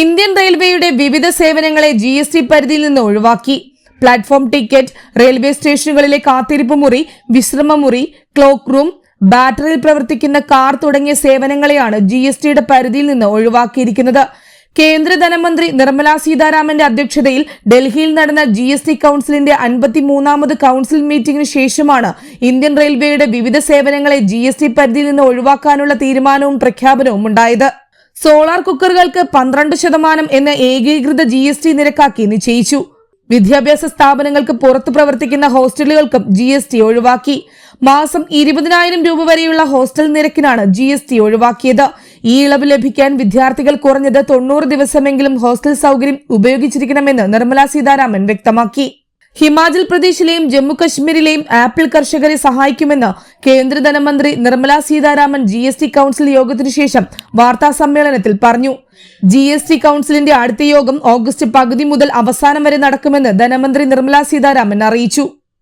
Indian റെയിൽവേയുടെ വിവിധ സേവനങ്ങളെ ജി എസ് ടി പരിധിയിൽ നിന്ന് ഒഴിവാക്കി. പ്ലാറ്റ്ഫോം ടിക്കറ്റ് റെയിൽവേ സ്റ്റേഷനുകളിലെ കാത്തിരിപ്പ് മുറി വിശ്രമമുറി ക്ലോക്ക് റൂം ബാറ്ററിയിൽ പ്രവർത്തിക്കുന്ന കാർ തുടങ്ങിയ സേവനങ്ങളെയാണ് ജി എസ് ടിയുടെ പരിധിയിൽ നിന്ന് ഒഴിവാക്കിയിരിക്കുന്നത്. കേന്ദ്ര ധനമന്ത്രി നിർമ്മല സീതാരാമന്റെ അധ്യക്ഷതയിൽ ഡൽഹിയിൽ നടന്ന ജി എസ് ടി കൌൺസിലിന്റെ അൻപത്തിമൂന്നാമത് കൌൺസിൽ മീറ്റിംഗിന് ശേഷമാണ് ഇന്ത്യൻ റെയിൽവേയുടെ വിവിധ സേവനങ്ങളെ ജി എസ് ടി പരിധിയിൽ നിന്ന് ഒഴിവാക്കാനുള്ള തീരുമാനവും പ്രഖ്യാപനവും ഉണ്ടായത്. സോളാർ കുക്കറുകൾക്ക് പന്ത്രണ്ട് ശതമാനം എന്ന ഏകീകൃത ജി എസ് ടി നിരക്കാക്കി നിശ്ചയിച്ചു. വിദ്യാഭ്യാസ സ്ഥാപനങ്ങൾക്ക് പുറത്തു പ്രവർത്തിക്കുന്ന ഹോസ്റ്റലുകൾക്കും ജി എസ് ടി ഒഴിവാക്കി. മാസം ഇരുപതിനായിരം രൂപ വരെയുള്ള ഹോസ്റ്റൽ നിരക്കിനാണ് ജി എസ് ടി ഒഴിവാക്കിയത്. ഈ ഇളവ് ലഭിക്കാൻ വിദ്യാർത്ഥികൾ കുറഞ്ഞത് തൊണ്ണൂറ് ദിവസമെങ്കിലും ഹോസ്റ്റൽ സൗകര്യം ഉപയോഗിച്ചിരിക്കണമെന്ന് നിർമ്മലാ സീതാരാമൻ വ്യക്തമാക്കി. ഹിമാചൽ പ്രദേശിലെയും ജമ്മുകശ്മീരിലെയും ആപ്പിൾ കർഷകരെ സഹായിക്കുമെന്ന് കേന്ദ്ര ധനമന്ത്രി Nirmala Sitharaman G S T council യോഗത്തിനു ശേഷം വാർത്താ സമ്മേളനത്തിൽ പറഞ്ഞു. ജി എസ് ടി കൌൺസിലിന്റെ അടുത്ത യോഗം ഓഗസ്റ്റ് പകുതി മുതൽ അവസാനം വരെ നടക്കുമെന്ന് ധനമന്ത്രി നിർമ്മല സീതാരാമൻ അറിയിച്ചു.